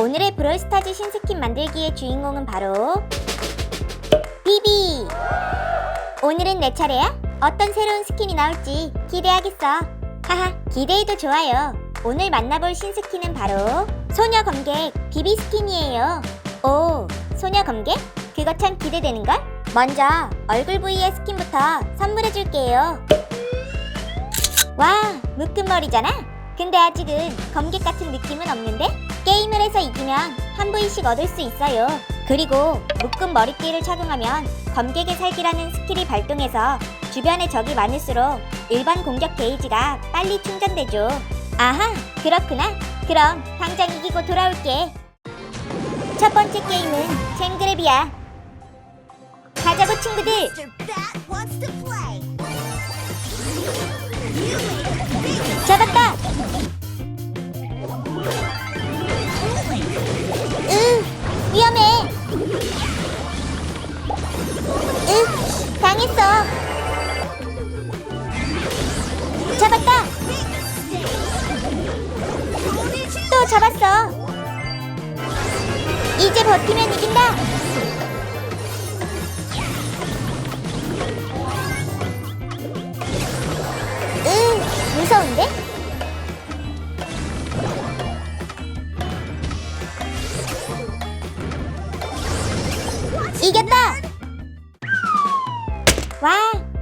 오늘의 브롤스타즈 신스킨 만들기의 주인공은 바로 비비! 오늘은 내 차례야? 어떤 새로운 스킨이 나올지 기대하겠어. 하하, 기대해도 좋아요. 오늘 만나볼 신스킨은 바로 소녀 검객 비비 스킨이에요. 오, 소녀 검객? 그거 참 기대되는걸? 먼저 얼굴 부위의 스킨부터 선물해줄게요. 와, 묶은 머리잖아? 근데 아직은 검객 같은 느낌은 없는데? 게임을 해서 이기면 한 부위씩 얻을 수 있어요. 그리고 묶은 머리띠를 착용하면 검객의 살기라는 스킬이 발동해서 주변에 적이 많을수록 일반 공격 게이지가 빨리 충전되죠. 아하, 그렇구나. 그럼 당장 이기고 돌아올게. 첫 번째 게임은 잼그랩이야. 가자고 친구들. Mr. 당했어. 잡았다. 또 잡았어. 이제 버티면 이긴다. 으, 무서운데? 이겼다! 와,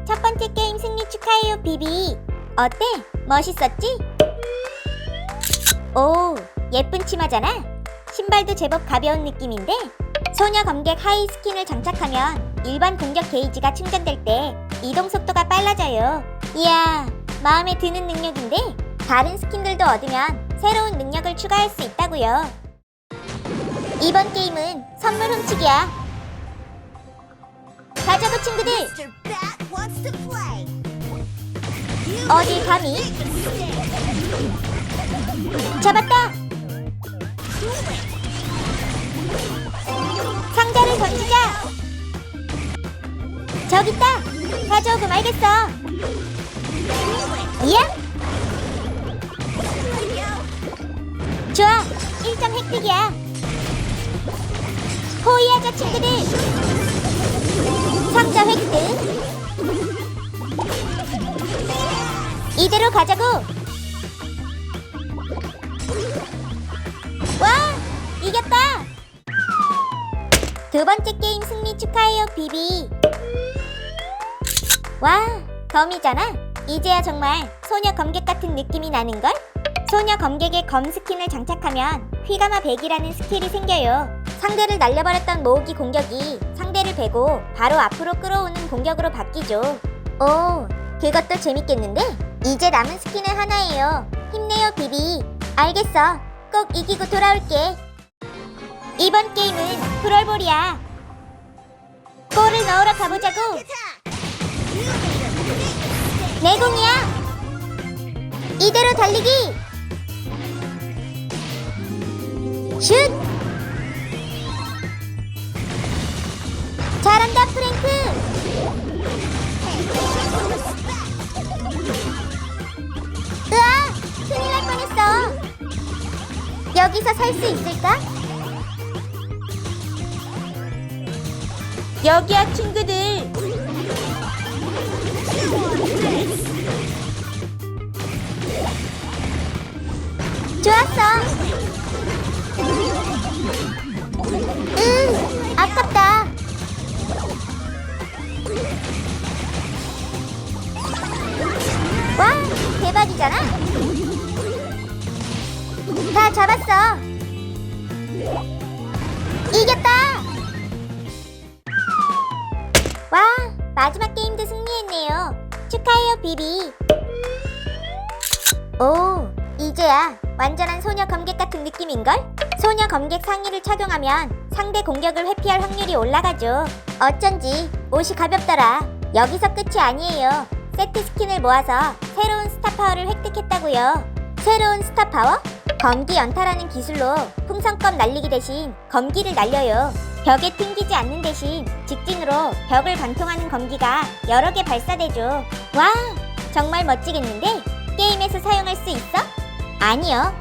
첫 번째 게임 승리 축하해요, 비비. 어때? 멋있었지? 오, 예쁜 치마잖아. 신발도 제법 가벼운 느낌인데 소녀 검객 하이 스킨을 장착하면 일반 공격 게이지가 충전될 때 이동 속도가 빨라져요. 이야, 마음에 드는 능력인데 다른 스킨들도 얻으면 새로운 능력을 추가할 수 있다고요. 이번 게임은 선물 훔치기야. 가자고 친구들. 어딜 감히? 잡았다. 상자를 던지자. 저기 있다. 가져오고 말겠어. 이야? 좋아. 1점 획득이야. 호이하자 친구들. 상자 획득. 이대로 가자고. 와, 이겼다. 두 번째 게임 승리 축하해요, 비비. 와, 검이잖아. 이제야 정말 소녀 검객 같은 느낌이 나는걸? 소녀 검객의 검 스킨을 장착하면 휘가마 백이라는 스킬이 생겨요. 상대를 날려버렸던 모으기 공격이 상대를 베고 바로 앞으로 끌어오는 공격으로 바뀌죠. 오, 그것도 재밌겠는데? 이제 남은 스킨은 하나예요. 힘내요, 비비. 알겠어. 꼭 이기고 돌아올게. 이번 게임은 프롤볼이야. 골을 넣으러 가보자고. 내 공이야. 이대로 달리기. 슛. 살수 있을까? 여기야, 친구들. 좋았어. 으, 아깝다. 와, 대박이잖아. 다 잡았어. 이겼다. 와, 마지막 게임도 승리했네요. 축하해요, 비비. 오, 이제야 완전한 소녀 검객 같은 느낌인걸? 소녀 검객 상의를 착용하면 상대 공격을 회피할 확률이 올라가죠. 어쩐지 옷이 가볍더라. 여기서 끝이 아니에요. 세트 스킨을 모아서 새로운 스타 파워를 획득했다고요. 새로운 스타 파워? 검기 연타라는 기술로 풍선껌 날리기 대신 검기를 날려요. 벽에 튕기지 않는 대신 직진으로 벽을 관통하는 검기가 여러 개 발사되죠. 와, 정말 멋지겠는데? 게임에서 사용할 수 있어? 아니요.